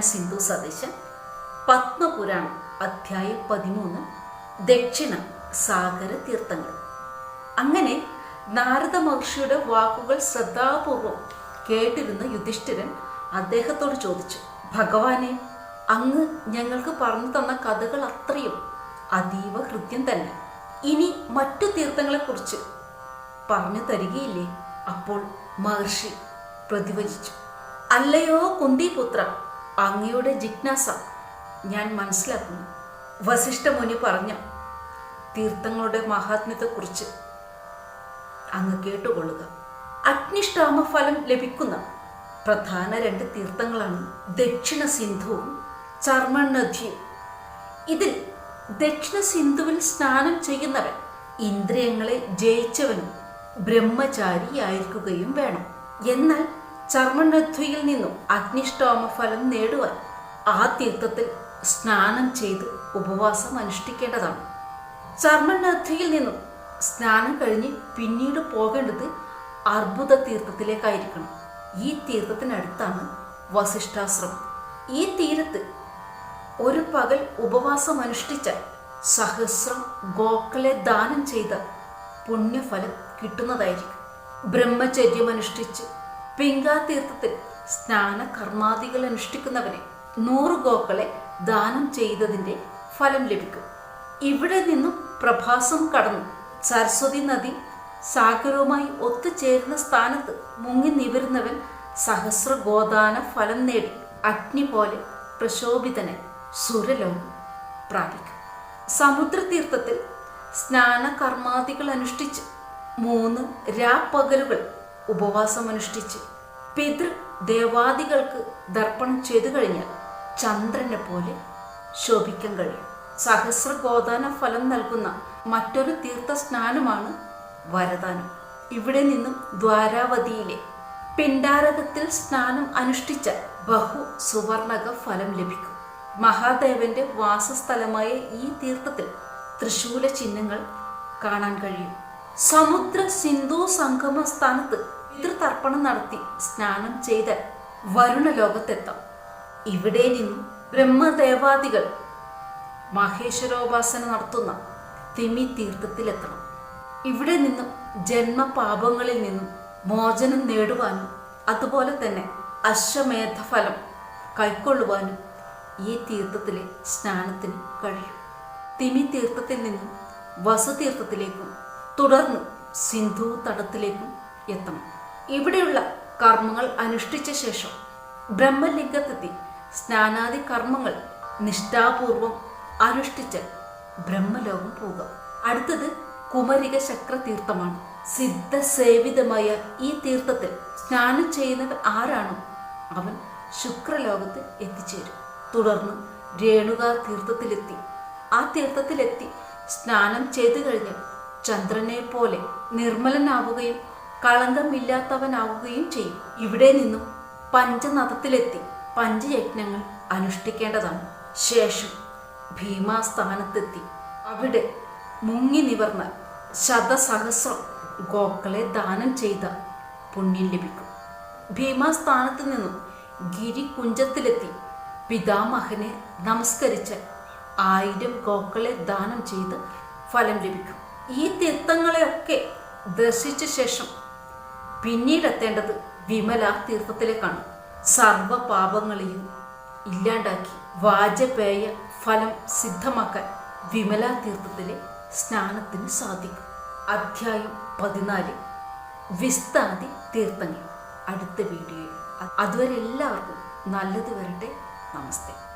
സിന്ധു സതീശൻ. പത്മപുരാണം അധ്യായം പതിമൂന്ന് ദക്ഷിണ സാഗര തീർത്ഥങ്ങൾ. അങ്ങനെ നാരദ മഹർഷിയുടെ വാക്കുകൾ ശ്രദ്ധാപൂർവം കേട്ടിരുന്ന യുധിഷ്ഠിരൻ അദ്ദേഹത്തോട് ചോദിച്ചു ഭഗവാനെ അങ്ങ് ഞങ്ങൾക്ക് പറഞ്ഞു തന്ന കഥകൾ അത്രയും അതീവ ഹൃദ്യം തന്നെ. ഇനി മറ്റു തീർത്ഥങ്ങളെക്കുറിച്ച് പറഞ്ഞു തരികയില്ലേ? അപ്പോൾ മഹർഷി പ്രതിവചിച്ചു അല്ലയോ കുന്തിപുത്ര അങ്ങയുടെ ജിജ്ഞാസ ഞാൻ മനസ്സിലാക്കുന്നു. വസിഷ്ഠ മുനി പറഞ്ഞ തീർത്ഥങ്ങളുടെ മഹാത്മ്യത്തെക്കുറിച്ച് അങ്ങ് കേട്ടുകൊള്ളുക. അഗ്നിഷ്ടാമ ഫലം ലഭിക്കുന്ന പ്രധാന രണ്ട് തീർത്ഥങ്ങളാണ് ദക്ഷിണ സിന്ധുവും ചർമ്മനദിയും ഇതിൽ ദക്ഷിണ സിന്ധുവിൽ സ്നാനം ചെയ്യുന്നവൻ ഇന്ദ്രിയങ്ങളെ ജയിച്ചവനും ബ്രഹ്മചാരിയായിരിക്കുകയും വേണം. എന്നാൽ ചർമ്മനദ്വയിൽ നിന്നും അഗ്നിഷ്ടോമ ഫലം നേടുവാൻ ആ തീർത്ഥത്തിൽ സ്നാനം ചെയ്ത് ഉപവാസം അനുഷ്ഠിക്കേണ്ടതാണ്. ചർമ്മനധ്വയിൽ നിന്നും സ്നാനം കഴിഞ്ഞ് പിന്നീട് പോകേണ്ടത് അർബുദ തീർത്ഥത്തിലേക്കായിരിക്കണം. ഈ തീർത്ഥത്തിനടുത്താണ് വസിഷ്ഠാശ്രമം. ഈ തീരത്ത് ഒരു പകൽ ഉപവാസം അനുഷ്ഠിച്ച സഹസ്രം ഗോക്കളെ ദാനം ചെയ്ത പുണ്യഫലം കിട്ടുന്നതായിരിക്കും. ബ്രഹ്മചര്യം അനുഷ്ഠിച്ച് പിങ്കാ തീർത്ഥത്തിൽ സ്നാന കർമാദികൾ അനുഷ്ഠിക്കുന്നവനെ നൂറ് ഗോക്കളെ ദാനം ചെയ്തതിന്റെ ഫലം ലഭിക്കും. ഇവിടെ നിന്നും പ്രഭാസം കടന്നു. സരസ്വതി നദി സാഗരവുമായി ഒത്തുചേരുന്ന സ്ഥാനത്ത് മുങ്ങി നിവരുന്നവൻ സഹസ്ര ഗോദാന ഫലം നേടി. അഗ്നി പോലെ പ്രശോഭിതനെ സുരലോകം പ്രാപിക്കും. സമുദ്രതീർത്ഥത്തിൽ സ്നാന കർമാദികൾ അനുഷ്ഠിച്ച് മൂന്ന് രാപ്പകലുകൾ ഉപവാസം അനുഷ്ഠിച്ച് പിതൃ ദേവാദികൾക്ക് ദർപ്പണം ചെയ്തു കഴിഞ്ഞാൽ ചന്ദ്രനെ പോലെ ശോഭിക്കാൻ കഴിയും. സഹസ്ര ഗോദാന ഫലം നൽകുന്ന മറ്റൊരു തീർത്ഥ സ്നാനമാണ് വരദാനം. ഇവിടെ നിന്നും ദ്വാരാവതിയിലെ പിണ്ടാരകത്തിൽ സ്നാനം അനുഷ്ഠിച്ച ബഹു സുവർണക ഫലം ലഭിക്കും. മഹാദേവന്റെ വാസസ്ഥലമായ ഈ തീർത്ഥത്തിൽ തൃശൂല ചിഹ്നങ്ങൾ കാണാൻ കഴിയും. സമുദ്ര സിന്ധു സംഗമ സ്ഥാനത്ത് പിതൃതർപ്പണം നടത്തി സ്നാനം ചെയ്ത് വരുണ ലോകത്തെത്താം ഇവിടെ നിന്നും ബ്രഹ്മദേവാദികൾ മഹേശ്വരോപാസന നടത്തുന്ന തിമി തീർത്ഥത്തിലെത്തണം. ഇവിടെ നിന്നും ജന്മപാപങ്ങളിൽ നിന്നും മോചനം നേടുവാനും അതുപോലെ തന്നെ അശ്വമേധ ഫലം കൈക്കൊള്ളുവാനും ഈ തീർത്ഥത്തിലെ സ്നാനത്തിന് കഴിയും. തിമി തീർത്ഥത്തിൽ നിന്നും വസുതീർത്ഥത്തിലേക്കും തുടർന്ന് സിന്ധു തടത്തിലേക്കും എത്തണം. ഇവിടെയുള്ള കർമ്മങ്ങൾ അനുഷ്ഠിച്ച ശേഷം ബ്രഹ്മലിംഗത്തെത്തി സ്നാനാദി കർമ്മങ്ങൾ നിഷ്ഠാപൂർവം അനുഷ്ഠിച്ച് ബ്രഹ്മലോകം പോകാം അടുത്തത് കുമരിക ചക്ര തീർത്ഥമാണ് സിദ്ധസേവിതമായ ഈ തീർത്ഥത്തിൽ സ്നാനം ചെയ്യുന്നത് ആരാണോ അവൻ ശുക്രലോകത്ത് എത്തിച്ചേരും. തുടർന്ന് രേണുക തീർത്ഥത്തിലെത്തി ആ തീർത്ഥത്തിലെത്തി സ്നാനം ചെയ്തു കഴിഞ്ഞ് ചന്ദ്രനെ പോലെ നിർമ്മലനാവുകയും കളങ്കമില്ലാത്തവനാവുകയും ചെയ്യും. ഇവിടെ നിന്നും പഞ്ചനഥത്തിലെത്തി പഞ്ചയജ്ഞങ്ങൾ അനുഷ്ഠിക്കേണ്ടതാണ്. ശേഷം ഭീമാസ്ഥാനത്തെത്തി. അവിടെ മുങ്ങി നിവർന്ന ശതസഹസ്രം ഗോക്കളെ ദാനം ചെയ്ത പുണ്യം ലഭിക്കും. ഭീമാസ്ഥാനത്ത് നിന്നും ഗിരികുഞ്ചത്തിലെത്തി പിതാമഹനെ നമസ്കരിച്ച് ആയിരം ഗോക്കളെ ദാനം ചെയ്ത് ഫലം ലഭിക്കും. ഈ തീർത്ഥങ്ങളെയൊക്കെ ദർശിച്ച ശേഷം പിന്നീടെത്തേണ്ടത് വിമല തീർത്ഥത്തിലേക്കാണ് സർവ പാപങ്ങളെയും ഇല്ലാണ്ടാക്കി വാജപേയ ഫലം സിദ്ധമാക്കാൻ വിമല തീർത്ഥത്തിലെ സ്നാനത്തിന് സാധിക്കും. അധ്യായം പതിനാല്. വിസ്താതി തീർത്ഥങ്ങൾ. അടുത്ത വീഡിയോയിൽ. അതുവരെ എല്ലാവർക്കും നല്ലത് വരട്ടെ. നമസ്തേ.